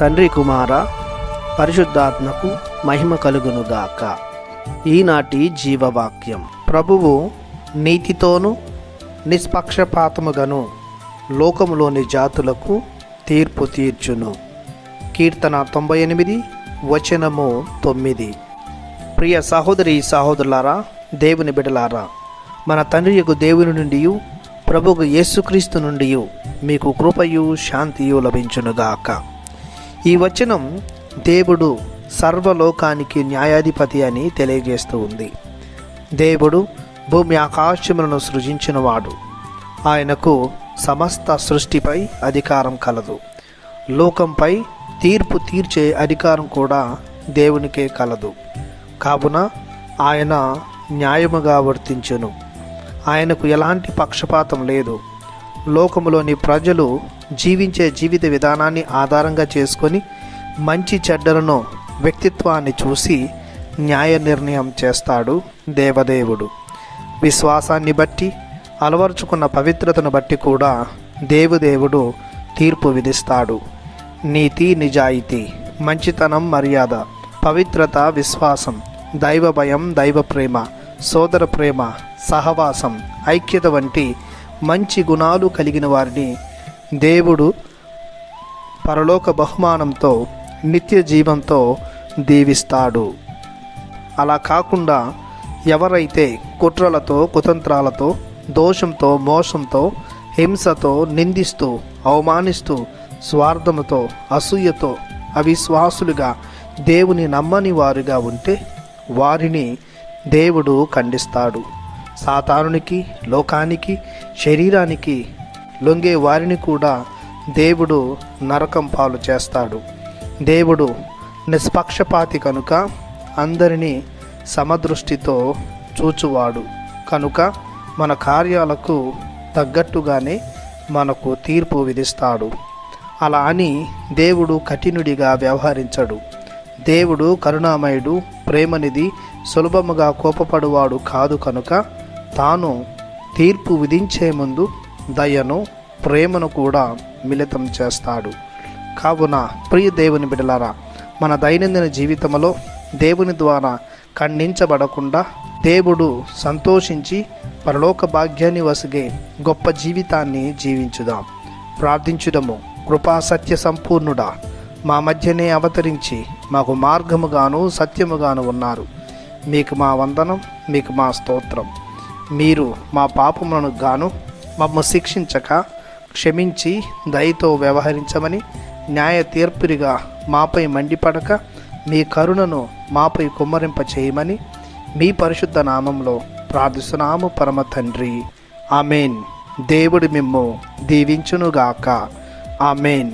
తండ్రి కుమార పరిశుద్ధాత్మకు మహిమ కలుగునుగాక. ఈనాటి జీవవాక్యం. ప్రభువు నీతితోనూ నిష్పక్షపాతముగాను లోకములోని జాతులకు తీర్పు తీర్చును. కీర్తన తొంభై ఎనిమిది వచనము తొమ్మిది. ప్రియ సహోదరి సహోదరులారా దేవుని బిడలారా మన తండ్రి యొక్క దేవుని నుండి ప్రభుకు యేసుక్రీస్తు నుండి మీకు కృపయు శాంతియు లభించునుగాక. ఈ వచనం దేవుడు సర్వలోకానికి న్యాయాధిపతి అని తెలియజేస్తూ ఉంది. దేవుడు భూమి ఆకాశములను సృజించినవాడు. ఆయనకు సమస్త సృష్టిపై అధికారం కలదు. లోకంపై తీర్పు తీర్చే అధికారం కూడా దేవునికే కలదు. కావున ఆయన న్యాయముగా వర్తించును. ఆయనకు ఎలాంటి పక్షపాతం లేదు. లోకములోని ప్రజలు జీవించే జీవిత విధానాన్ని ఆధారంగా చేసుకొని మంచి చెడ్డలను వ్యక్తిత్వాన్ని చూసి న్యాయ నిర్ణయం చేస్తాడు దేవదేవుడు. విశ్వాసాన్ని బట్టి అలవర్చుకున్న పవిత్రతను బట్టి కూడా దేవుదేవుడు తీర్పు విధిస్తాడు. నీతి నిజాయితీ మంచితనం మర్యాద పవిత్రత విశ్వాసం దైవ భయం దైవ ప్రేమ సోదర ప్రేమ సహవాసం ఐక్యత వంటి మంచి గుణాలు కలిగిన వారిని దేవుడు పరలోక బహుమానంతో నిత్య జీవంతో దీవిస్తాడు. అలా కాకుండా ఎవరైతే కుట్రలతో కుతంత్రాలతో దోషంతో మోసంతో హింసతో నిందిస్తూ అవమానిస్తూ స్వార్థముతో అసూయతో అవిశ్వాసులుగా దేవుని నమ్మని వారుగా ఉంటే వారిని దేవుడు ఖండిస్తాడు. సాతానునికి లోకానికి శరీరానికి లొంగే వారిని కూడా దేవుడు నరకం పాలు చేస్తాడు. దేవుడు నిష్పక్షపాతి కనుక అందరినీ సమదృష్టితో చూచువాడు. కనుక మన కార్యాలకు తగ్గట్టుగానే మనకు తీర్పు విధిస్తాడు. అలా అని దేవుడు కఠినుడిగా వ్యవహరించడు. దేవుడు కరుణామయుడు ప్రేమనిధి సులభముగా కోపపడువాడు కాదు కనుక తాను తీర్పు విధించే ముందు దయను ప్రేమను కూడా మిళితం చేస్తాడు. కావున ప్రియ దేవుని బిడలారా మన దైనందిన జీవితంలో దేవుని ద్వారా ఖండించబడకుండా దేవుడు సంతోషించి పరలోక భాగ్యాన్ని వసిగే గొప్ప జీవితాన్ని జీవించుదాం. ప్రార్థించుదము. కృపా సత్య సంపూర్ణుడా మా మధ్యనే అవతరించి మాకు మార్గముగాను సత్యముగాను ఉన్నారు. మీకు మా వందనం మీకు మా స్తోత్రం. మీరు మా పాపములను గాను మమ్మ శిక్షించక క్షమించి దయతో వ్యవహరించమని న్యాయ తీర్పురిగా మాపై మండిపడక మీ కరుణను మాపై కుమ్మరింప చేయమని మీ పరిశుద్ధ నామంలో ప్రార్థిస్తున్నాము పరమ తండ్రి. ఆమెన్. దేవుడి మిమ్ము దీవించునుగాక. ఆమెన్.